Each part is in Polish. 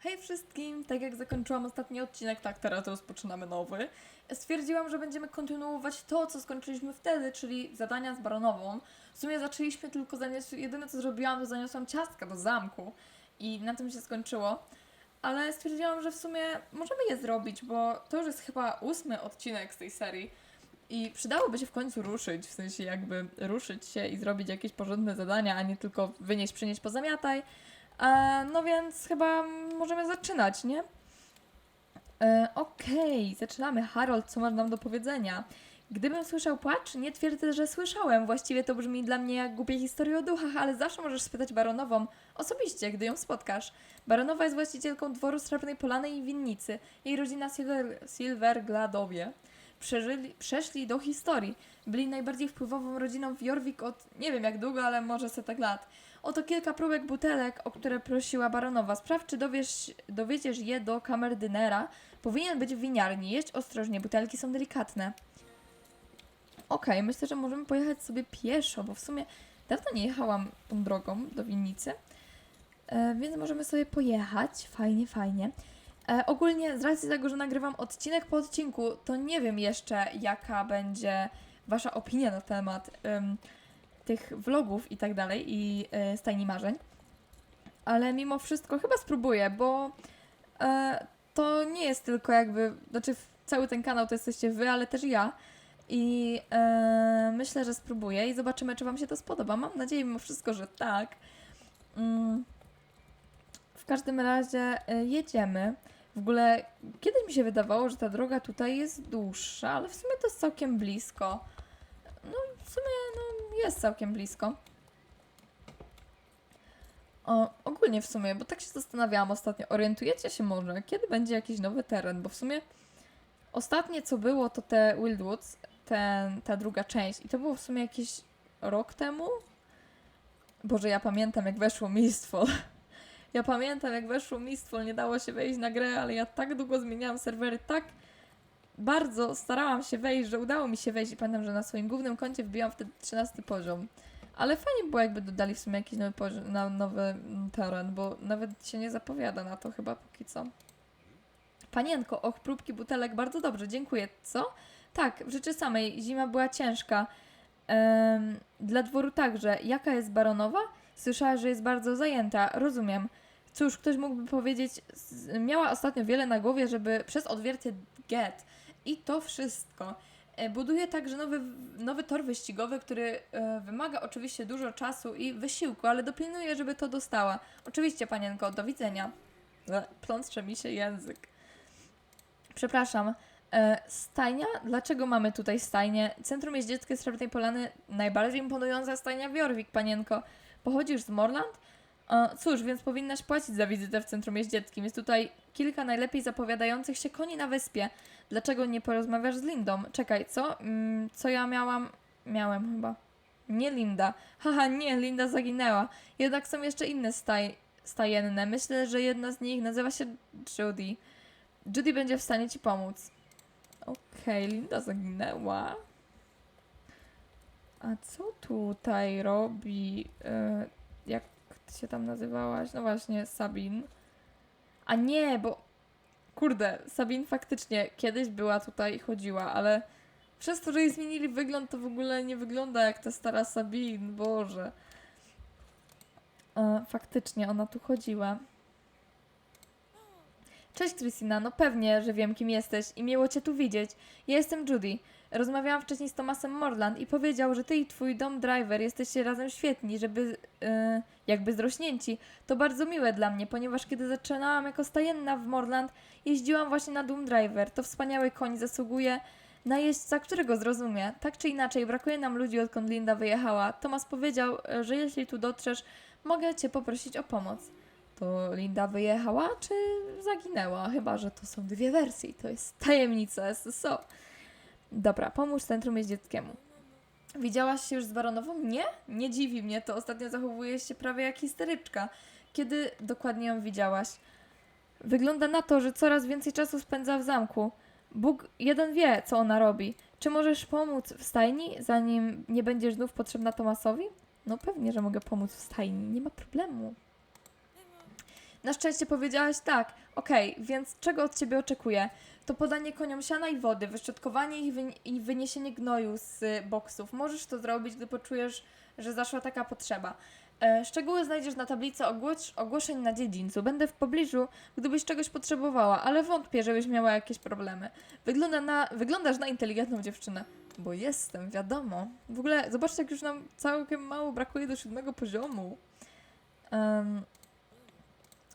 Hej wszystkim! Tak jak zakończyłam ostatni odcinek, tak teraz rozpoczynamy nowy. Stwierdziłam, że będziemy kontynuować to, co skończyliśmy wtedy, czyli zadania z Baronową. W sumie zaczęliśmy tylko zanios... jedyne co zrobiłam, to zaniosłam ciastka do zamku i na tym się skończyło. Ale stwierdziłam, że w sumie możemy je zrobić, bo to już jest chyba ósmy odcinek z tej serii. I przydałoby się w końcu ruszyć, w sensie jakby ruszyć się i zrobić jakieś porządne zadania, a nie tylko wynieść, przynieść, pozamiataj. E, no więc chyba możemy zaczynać, nie? E, Okej, zaczynamy. Harold, co masz nam do powiedzenia? Gdybym słyszał płacz, nie twierdzę, że słyszałem. Właściwie to brzmi dla mnie jak głupie historie o duchach, ale zawsze możesz spytać baronową osobiście, gdy ją spotkasz. Baronowa jest właścicielką dworu Srebrnej Polany i Winnicy. Jej rodzina Silver, Silvergladowie przeżyli, przeszli do historii. Byli najbardziej wpływową rodziną w Jorvik od nie wiem jak długo, ale może setek lat. Oto kilka próbek butelek, o które prosiła baronowa. Sprawdź, czy dowiesz, dowiedziesz je do kamerdynera. Powinien być w winiarni. Jeść ostrożnie, butelki są delikatne. Okej, myślę, że możemy pojechać sobie pieszo, bo w sumie dawno nie jechałam tą drogą do winnicy. E, więc możemy sobie pojechać. Fajnie, fajnie. E, ogólnie z racji tego, że nagrywam odcinek po odcinku, to nie wiem jeszcze, jaka będzie Wasza opinia na temat em, tych vlogów i tak dalej i e, stajni marzeń. Ale mimo wszystko chyba spróbuję, bo e, to nie jest tylko jakby, znaczy cały ten kanał to jesteście wy, ale też ja. I e, myślę, że spróbuję i zobaczymy, czy Wam się to spodoba. Mam nadzieję mimo wszystko, że tak. Mm. W każdym razie e, jedziemy. W ogóle kiedyś mi się wydawało, że ta droga tutaj jest dłuższa, ale w sumie to jest całkiem blisko. No w sumie no, jest całkiem blisko. O, ogólnie w sumie, bo tak się zastanawiałam ostatnio. Orientujecie się może, kiedy będzie jakiś nowy teren? Bo w sumie ostatnie co było to te Wildwoods, ten, ta druga część. I to było w sumie jakiś rok temu? Boże, ja pamiętam jak weszło Mistfall. Ja pamiętam jak weszło Mistfall, nie dało się wejść na grę, ale ja tak długo zmieniałam serwery, tak bardzo starałam się wejść, że udało mi się wejść i pamiętam, że na swoim głównym koncie wbiłam wtedy 13 poziom. Ale fajnie było, jakby dodali w sumie jakiś nowy, na, nowy mm, teren, bo nawet się nie zapowiada na to chyba póki co. Panienko, och, próbki butelek, bardzo dobrze, dziękuję. Co? Tak, w rzeczy samej, zima była ciężka. Em, dla dworu także. Jaka jest baronowa? Słyszała, że jest bardzo zajęta, rozumiem. Cóż, ktoś mógłby powiedzieć, miała ostatnio wiele na głowie, żeby przez odwiercie get. I to wszystko. E, Buduje także nowy, nowy tor wyścigowy, który e, wymaga oczywiście dużo czasu i wysiłku, ale dopilnuje, żeby to dostała. Oczywiście, panienko, do widzenia. Pląstrze mi się język. Przepraszam. E, stajnia? Dlaczego mamy tutaj stajnię? Centrum Jeździeckie Srebrnej Polany, najbardziej imponująca stajnia w Jorvik, panienko. Pochodzisz z Morland? Cóż, więc powinnaś płacić za wizytę w Centrum Jeździeckim. Jest tutaj kilka najlepiej zapowiadających się koni na wyspie. Dlaczego nie porozmawiasz z Lindą? Czekaj, co? Mm, co ja miałam? Miałem chyba. Nie Linda. Haha, nie, Linda zaginęła. Jednak są jeszcze inne staj stajenne. Myślę, że jedna z nich nazywa się Judy. Judy będzie w stanie ci pomóc. Okej, Linda zaginęła. A co tutaj robi? e, jak się tam nazywałaś? No właśnie, Sabin. A nie, bo kurde, Sabin faktycznie kiedyś była tutaj i chodziła, ale przez to, że jej zmienili wygląd, to w ogóle nie wygląda jak ta stara Sabin, Boże. E, faktycznie, ona tu chodziła. Cześć Christina, no pewnie, że wiem kim jesteś i miło Cię tu widzieć. Ja jestem Judy. Rozmawiałam wcześniej z Tomasem Morland i powiedział, że Ty i Twój dom driver jesteście razem świetni, żeby e, jakby zrośnięci. To bardzo miłe dla mnie, ponieważ kiedy zaczynałam jako stajenna w Morland, jeździłam właśnie na Doom Driver. To wspaniały koń, zasługuje na jeźdźca, którego zrozumie. Tak czy inaczej, brakuje nam ludzi, odkąd Linda wyjechała. Tomas powiedział, e, że jeśli tu dotrzesz, mogę Cię poprosić o pomoc. To Linda wyjechała, czy zaginęła? Chyba, że to są dwie wersje. To jest tajemnica SSO. Dobra, pomóż Centrum Jeździeckiemu. Widziałaś się już z Baronową? Nie? Nie dziwi mnie to. Ostatnio zachowuje się prawie jak histeryczka. Kiedy dokładnie ją widziałaś? Wygląda na to, że coraz więcej czasu spędza w zamku. Bóg jeden wie, co ona robi. Czy możesz pomóc w stajni, zanim nie będziesz znów potrzebna Tomasowi? No pewnie, że mogę pomóc w stajni. Nie ma problemu. Na szczęście powiedziałaś tak, okej, więc czego od ciebie oczekuję? To podanie koniom siana i wody, wyszczotkowanie ich i wyniesienie gnoju z y, boksów. Możesz to zrobić, gdy poczujesz, że zaszła taka potrzeba. E, szczegóły znajdziesz na tablicy ogłoszeń na dziedzińcu. Będę w pobliżu, gdybyś czegoś potrzebowała, ale wątpię, żebyś miała jakieś problemy. Wygląda na, wyglądasz na inteligentną dziewczynę. Bo jestem, wiadomo. W ogóle, zobaczcie, jak już nam całkiem mało brakuje do siódmego poziomu. Em,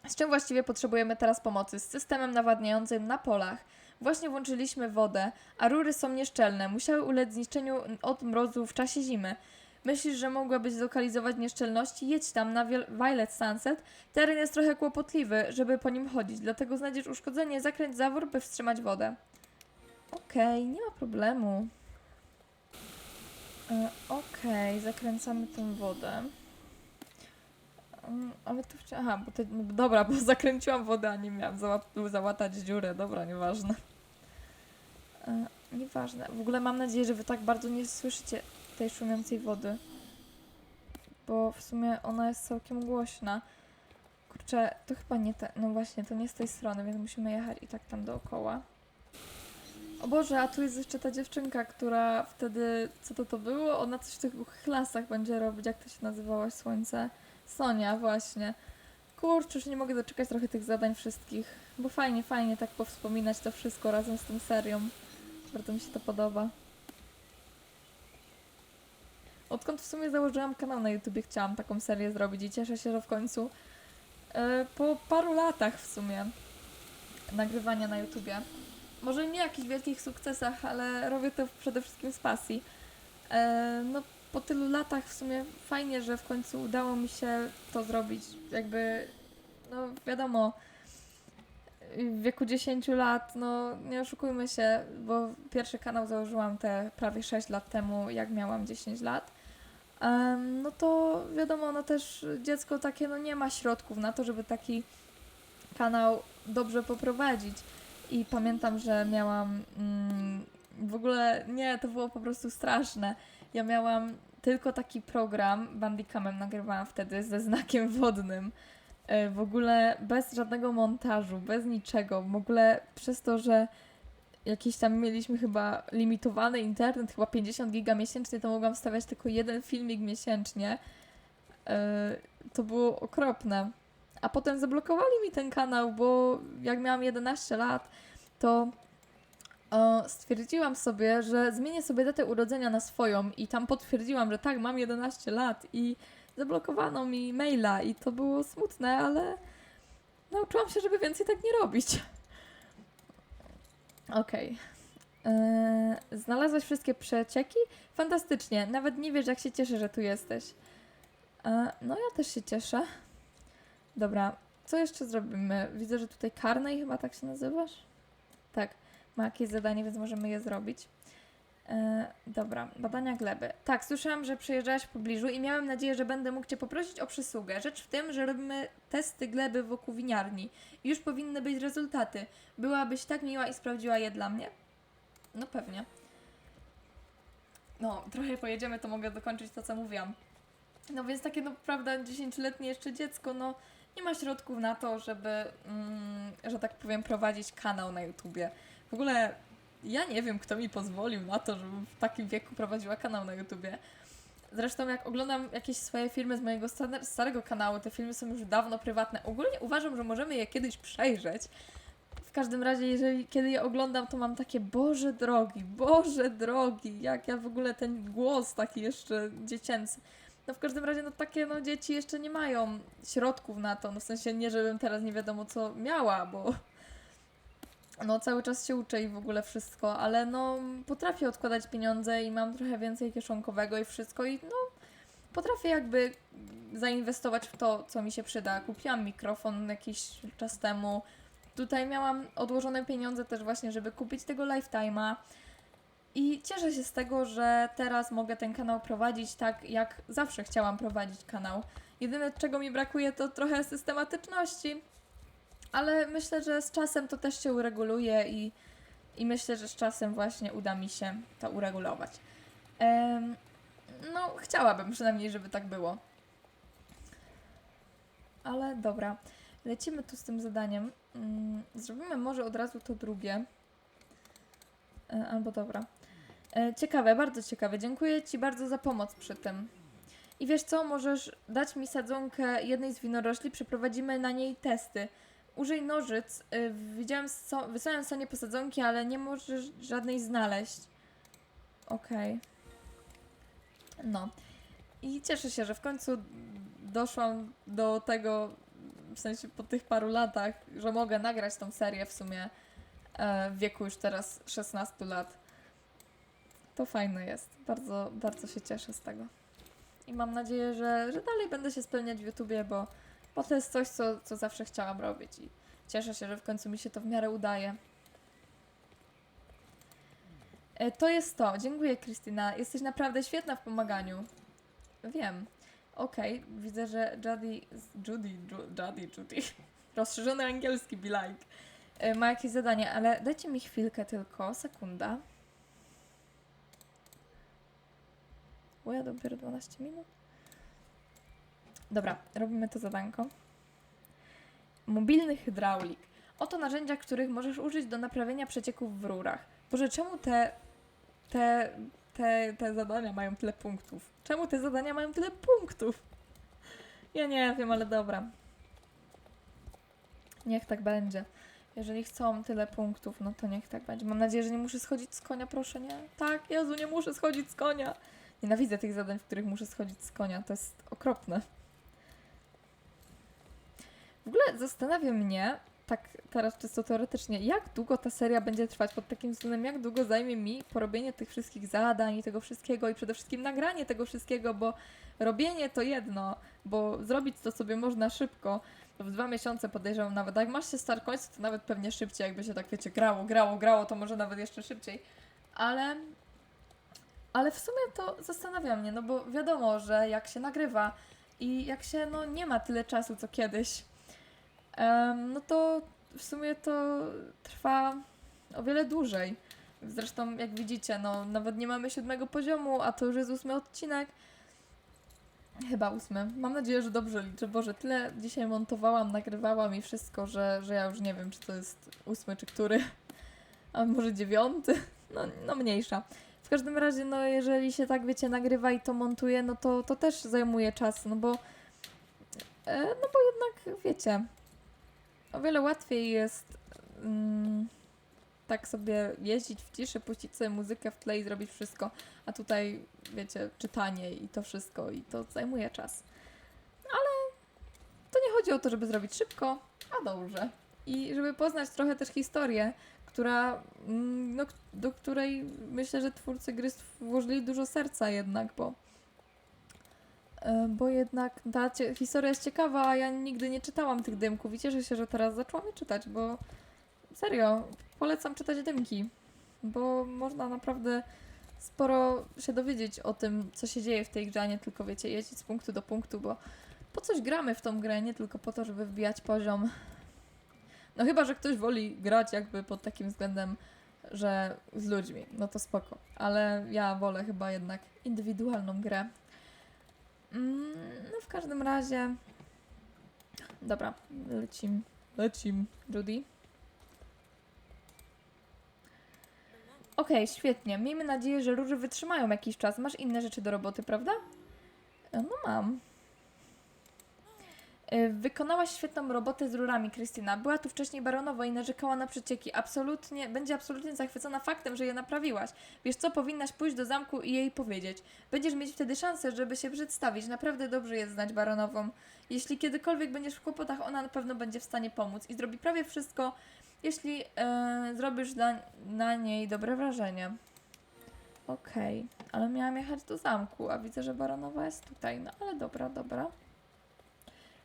z czym właściwie potrzebujemy teraz pomocy? Z systemem nawadniającym na polach. Właśnie włączyliśmy wodę, a rury są nieszczelne. Musiały ulec zniszczeniu od mrozu w czasie zimy. Myślisz, że mogłabyś zlokalizować nieszczelności? Jedź tam na Violet Sunset. Teren jest trochę kłopotliwy, żeby po nim chodzić, dlatego znajdziesz uszkodzenie, zakręć zawór, by wstrzymać wodę. Okej, nie ma problemu. E, Okej, zakręcamy tą wodę. Mm, Ale tu wcia- Aha, bo te, no dobra, bo zakręciłam wodę, a nie miałam załap- załatać dziurę. Dobra, nieważne. E, nieważne. W ogóle mam nadzieję, że wy tak bardzo nie słyszycie tej szumiącej wody. Bo w sumie ona jest całkiem głośna. Kurczę, to chyba nie te. No właśnie, to nie z tej strony, więc musimy jechać i tak tam dookoła. O Boże, a tu jest jeszcze ta dziewczynka, która wtedy, co to to było? Ona coś w tych klasach będzie robić, jak to się nazywało, słońce? Sonia, właśnie. Kurczę, już nie mogę doczekać trochę tych zadań wszystkich, bo fajnie, fajnie tak powspominać to wszystko razem z tą serią. Bardzo mi się to podoba. Odkąd w sumie założyłam kanał na YouTubie, chciałam taką serię zrobić i cieszę się, że w końcu e, po paru latach w sumie nagrywania na YouTubie może nie jakichś wielkich sukcesach, ale robię to przede wszystkim z pasji. E, no, po tylu latach w sumie fajnie, że w końcu udało mi się to zrobić. Jakby, no wiadomo, w wieku 10 lat, no nie oszukujmy się, bo pierwszy kanał założyłam te prawie 6 lat temu, jak miałam 10 lat. No to wiadomo, no też dziecko takie, no nie ma środków na to, żeby taki kanał dobrze poprowadzić. I pamiętam, że miałam mm, w ogóle, nie, to było po prostu straszne. Ja miałam tylko taki program, Bandicamem nagrywałam wtedy ze znakiem wodnym. E, W ogóle bez żadnego montażu, bez niczego. W ogóle przez to, że jakiś tam mieliśmy chyba limitowany internet, chyba 50 giga miesięcznie, to mogłam wstawiać tylko jeden filmik miesięcznie. E, To było okropne. A potem zablokowali mi ten kanał, bo jak miałam 11 lat, to e, stwierdziłam sobie, że zmienię sobie datę urodzenia na swoją i tam potwierdziłam, że tak, mam 11 lat i zablokowano mi maila i to było smutne, ale nauczyłam się, żeby więcej tak nie robić. Okej. Eee, Znalazłaś wszystkie przecieki? Fantastycznie. Nawet nie wiesz, jak się cieszę, że tu jesteś. E, no, ja też się cieszę. Dobra, co jeszcze zrobimy? Widzę, że tutaj karnej chyba tak się nazywasz? Tak, ma jakieś zadanie, więc możemy je zrobić. E, dobra, badania gleby. Tak, słyszałam, że przyjeżdżałaś w pobliżu i miałem nadzieję, że będę mógł Cię poprosić o przysługę. Rzecz w tym, że robimy testy gleby wokół winiarni już powinny być rezultaty. Byłabyś tak miła i sprawdziła je dla mnie? No pewnie. No, trochę pojedziemy, to mogę dokończyć to, co mówiłam. No więc takie, no prawda, 10-letnie jeszcze dziecko, no nie ma środków na to, żeby, mm, że tak powiem, prowadzić kanał na YouTubie. W ogóle ja nie wiem, kto mi pozwolił na to, żebym w takim wieku prowadziła kanał na YouTubie. Zresztą jak oglądam jakieś swoje filmy z mojego sta- starego kanału, te filmy są już dawno prywatne. Ogólnie uważam, że możemy je kiedyś przejrzeć. W każdym razie, jeżeli kiedy je oglądam, to mam takie Boże drogi, Boże drogi, jak ja w ogóle ten głos taki jeszcze dziecięcy. No w każdym razie, no takie no dzieci jeszcze nie mają środków na to, no w sensie nie, żebym teraz nie wiadomo co miała, bo no cały czas się uczę i w ogóle wszystko, ale no potrafię odkładać pieniądze i mam trochę więcej kieszonkowego i wszystko i no potrafię jakby zainwestować w to, co mi się przyda. Kupiłam mikrofon jakiś czas temu. Tutaj miałam odłożone pieniądze też właśnie, żeby kupić tego Lifetime'a. I cieszę się z tego, że teraz mogę ten kanał prowadzić tak, jak zawsze chciałam prowadzić kanał. Jedyne, czego mi brakuje, to trochę systematyczności, ale myślę, że z czasem to też się ureguluje i, i myślę, że z czasem właśnie uda mi się to uregulować. Em, no, chciałabym przynajmniej, żeby tak było. Ale dobra. lecimy tu z tym zadaniem. Mm, Zrobimy może od razu to drugie. E, Albo dobra. E, Ciekawe, bardzo ciekawe. Dziękuję Ci bardzo za pomoc przy tym. I wiesz co, możesz dać mi sadzonkę jednej z winorośli, przeprowadzimy na niej testy. Użyj nożyc. Y, Widziałem, so, wysłałem Sonie posadzonki, ale nie możesz żadnej znaleźć. Okej. No. I cieszę się, że w końcu doszłam do tego, w sensie po tych paru latach, że mogę nagrać tą serię w sumie e, w wieku już teraz 16 lat. To fajne jest. Bardzo, bardzo się cieszę z tego. I mam nadzieję, że, że dalej będę się spełniać w YouTubie, bo, bo to jest coś, co, co zawsze chciałam robić i cieszę się, że w końcu mi się to w miarę udaje. E, To jest to. Dziękuję, Krystyna. Jesteś naprawdę świetna w pomaganiu. Wiem. Okej, widzę, że Judy, Judy, Ju- Judy, Judy, rozszerzony angielski be like, e, ma jakieś zadanie, ale dajcie mi chwilkę tylko, sekunda. Bo ja dopiero 12 minut. Dobra, robimy to zadanko. Mobilny hydraulik. Oto narzędzia, których możesz użyć do naprawienia przecieków w rurach. Boże, czemu te, te, te, te zadania mają tyle punktów? Czemu te zadania mają tyle punktów? Ja nie wiem, ale dobra. Niech tak będzie. Jeżeli chcą tyle punktów, no to niech tak będzie. Mam nadzieję, że nie muszę schodzić z konia, proszę nie. Tak, Jezu, nie muszę schodzić z konia. Nienawidzę tych zadań, w których muszę schodzić z konia. To jest okropne. W ogóle zastanawia mnie, tak teraz czysto teoretycznie, jak długo ta seria będzie trwać pod takim względem, jak długo zajmie mi porobienie tych wszystkich zadań i tego wszystkiego i przede wszystkim nagranie tego wszystkiego, bo robienie to jedno, bo zrobić to sobie można szybko. W dwa miesiące podejrzewam nawet. Jak masz się start końcu, to nawet pewnie szybciej, jakby się tak wiecie, grało, grało, grało, to może nawet jeszcze szybciej. Ale ale w sumie to zastanawia mnie, no bo wiadomo, że jak się nagrywa i jak się no, nie ma tyle czasu co kiedyś, no to w sumie to trwa o wiele dłużej. Zresztą, jak widzicie, no nawet nie mamy siódmego poziomu, a to już jest ósmy odcinek. Chyba ósmy. Mam nadzieję, że dobrze liczę. Boże, tyle dzisiaj montowałam, nagrywałam i wszystko, że, że ja już nie wiem, czy to jest ósmy, czy który. A może dziewiąty? No, no mniejsza. Każdym razie, no jeżeli się tak, wiecie, nagrywa i to montuje, no to, to też zajmuje czas, no bo e, no bo jednak, wiecie, o wiele łatwiej jest mm, tak sobie jeździć w ciszy, puścić sobie muzykę w tle i zrobić wszystko, a tutaj, wiecie, czytanie i to wszystko i to zajmuje czas. Ale to nie chodzi o to, żeby zrobić szybko, a dobrze. I żeby poznać trochę też historię, która, mm, no, do której myślę, że twórcy gry włożyli dużo serca jednak, bo bo jednak ta historia jest ciekawa, a ja nigdy nie czytałam tych dymków i cieszę się, że teraz zaczęłam je czytać, bo serio, polecam czytać dymki, bo można naprawdę sporo się dowiedzieć o tym, co się dzieje w tej grze, a nie tylko, wiecie, jeździć z punktu do punktu, bo po coś gramy w tą grę, nie tylko po to, żeby wbijać poziom. No chyba, że ktoś woli grać jakby pod takim względem, że z ludźmi, no to spoko. Ale ja wolę chyba jednak indywidualną grę. Mm, no w każdym razie... Dobra, lecim. Lecim, Judy. Okej, świetnie. Miejmy nadzieję, że róże wytrzymają jakiś czas. Masz inne rzeczy do roboty, prawda? E, No mam. E, Wykonałaś świetną robotę z rurami, Krystyna. Była tu wcześniej baronowa i narzekała na przecieki. Absolutnie, będzie absolutnie zachwycona faktem, że je naprawiłaś. Wiesz co, powinnaś pójść do zamku i jej powiedzieć. Będziesz mieć wtedy szansę, żeby się przedstawić. Naprawdę dobrze jest znać baronową. Jeśli kiedykolwiek będziesz w kłopotach, ona na pewno będzie w stanie pomóc i zrobi prawie wszystko, jeśli e, zrobisz na niej dobre wrażenie. Okej, ale miałam jechać do zamku, a widzę, że baronowa jest tutaj. No ale dobra, dobra.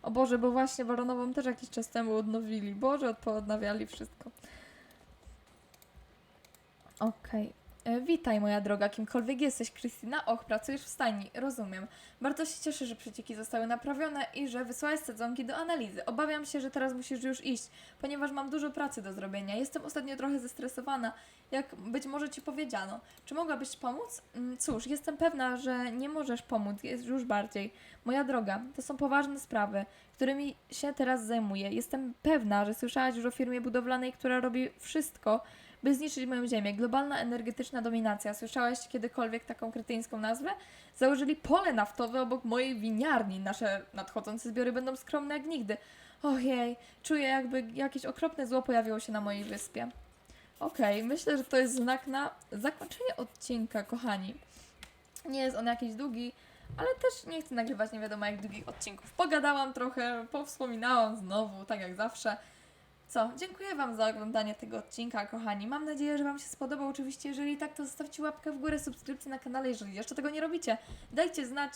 O Boże, bo właśnie baronową też jakiś czas temu odnowili. Boże, odnawiali wszystko. Okej. E, Witaj, moja droga, kimkolwiek jesteś, Krystyna. Och, pracujesz w stajni, rozumiem. Bardzo się cieszę, że przecieki zostały naprawione i że wysłałeś sadzonki do analizy. Obawiam się, że teraz musisz już iść, ponieważ mam dużo pracy do zrobienia. Jestem ostatnio trochę zestresowana, jak być może ci powiedziano. Czy mogłabyś pomóc? Mm, Cóż, jestem pewna, że nie możesz pomóc, jest już bardziej. Moja droga, to są poważne sprawy, którymi się teraz zajmuję. Jestem pewna, że słyszałaś już o firmie budowlanej, która robi wszystko, by zniszczyć moją ziemię. Globalna energetyczna dominacja. Słyszałeś kiedykolwiek taką kretyńską nazwę? Założyli pole naftowe obok mojej winiarni. Nasze nadchodzące zbiory będą skromne jak nigdy. Ojej, czuję jakby jakieś okropne zło pojawiło się na mojej wyspie. Okej, myślę, że to jest znak na zakończenie odcinka, kochani. Nie jest on jakiś długi, ale też nie chcę nagrywać nie wiadomo jak długich odcinków. Pogadałam trochę, powspominałam znowu, tak jak zawsze. Co, dziękuję Wam za oglądanie tego odcinka, kochani. Mam nadzieję, że Wam się spodobał. Oczywiście, jeżeli tak, to zostawcie łapkę w górę, subskrypcję na kanale, jeżeli jeszcze tego nie robicie. Dajcie znać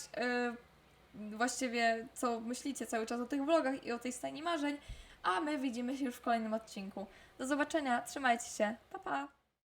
yy, właściwie, co myślicie cały czas o tych vlogach i o tej stajni marzeń. A my widzimy się już w kolejnym odcinku. Do zobaczenia, trzymajcie się, pa pa!